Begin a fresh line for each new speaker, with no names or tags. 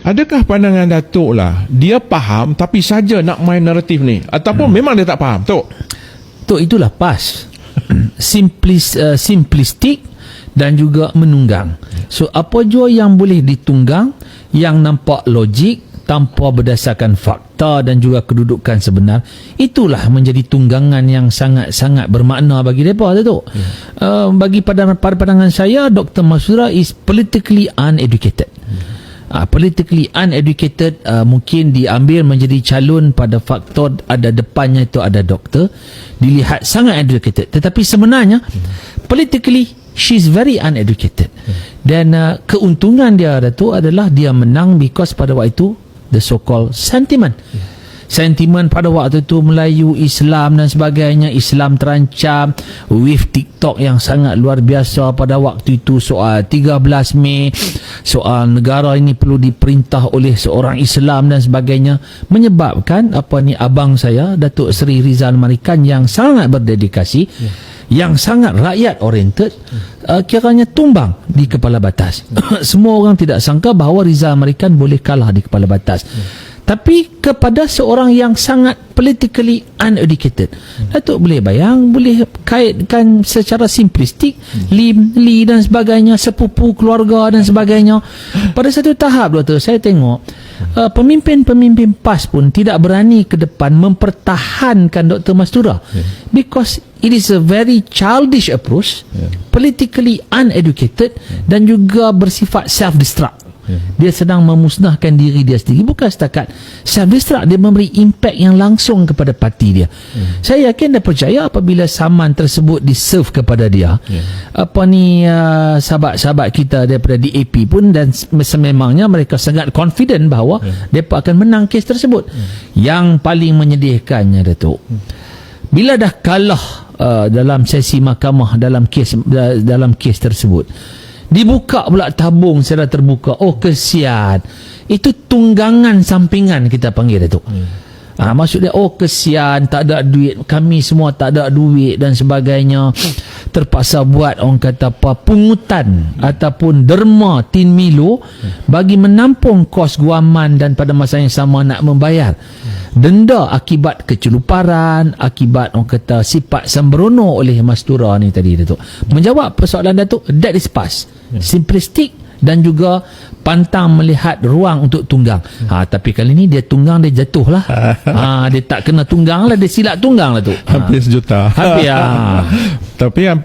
Adakah pandangan Datuk lah dia faham tapi saja nak main naratif ni ataupun hmm. memang dia tak faham Tok?
Tok itulah pas. Simplis uh, simplistik dan juga menunggang. So apa jua yang boleh ditunggang yang nampak logik tanpa berdasarkan fakta dan juga kedudukan sebenar itulah menjadi tunggangan yang sangat-sangat bermakna bagi mereka tu yeah. uh, bagi pada pandangan saya Dr. Masura is politically uneducated yeah. Uh, politically uneducated uh, mungkin diambil menjadi calon pada faktor ada depannya itu ada doktor dilihat sangat educated tetapi sebenarnya hmm. politically she's very uneducated hmm. dan uh, keuntungan dia tu adalah dia menang because pada waktu itu the so called sentiment hmm sentimen pada waktu itu Melayu Islam dan sebagainya Islam terancam with TikTok yang sangat luar biasa pada waktu itu soal 13 Mei soal negara ini perlu diperintah oleh seorang Islam dan sebagainya menyebabkan apa ni abang saya Datuk Seri Rizal Marikan yang sangat berdedikasi yeah. yang sangat rakyat oriented yeah. uh, kiranya tumbang di kepala batas yeah. semua orang tidak sangka bahawa Rizal Marikan boleh kalah di kepala batas yeah tapi kepada seorang yang sangat politically uneducated hmm. Datuk boleh bayang boleh kaitkan secara simplistik hmm. lim li dan sebagainya sepupu keluarga dan sebagainya pada satu tahap doktor saya tengok uh, pemimpin-pemimpin PAS pun tidak berani ke depan mempertahankan Dr. Mastura yeah. because it is a very childish approach yeah. politically uneducated yeah. dan juga bersifat self-destruct dia sedang memusnahkan diri dia sendiri bukan setakat self destruct dia memberi impact yang langsung kepada parti dia yeah. saya yakin dan percaya apabila saman tersebut diserve kepada dia yeah. apa ni uh, sahabat-sahabat kita daripada DAP pun dan sememangnya mereka sangat confident bahawa yeah. mereka akan menang kes tersebut yeah. yang paling menyedihkannya Datuk yeah. bila dah kalah uh, dalam sesi mahkamah dalam kes uh, dalam kes tersebut Dibuka pula tabung secara terbuka. Oh kesian. Itu tunggangan sampingan kita panggil itu. Hmm. Ha, maksud dia oh kesian tak ada duit kami semua tak ada duit dan sebagainya terpaksa buat orang kata apa pungutan hmm. ataupun derma tin milu hmm. bagi menampung kos guaman dan pada masa yang sama nak membayar hmm. denda akibat keceluparan akibat orang kata sifat sembrono oleh mastura ni tadi Datuk menjawab persoalan Datuk that is past hmm. simplistic dan juga pantang melihat ruang untuk tunggang. Ha tapi kali ni dia tunggang dia jatuh lah. ha dia tak kena tunggang lah dia silap tunggang lah tu.
Hampir sejuta.
Hampir ya.
tapi yang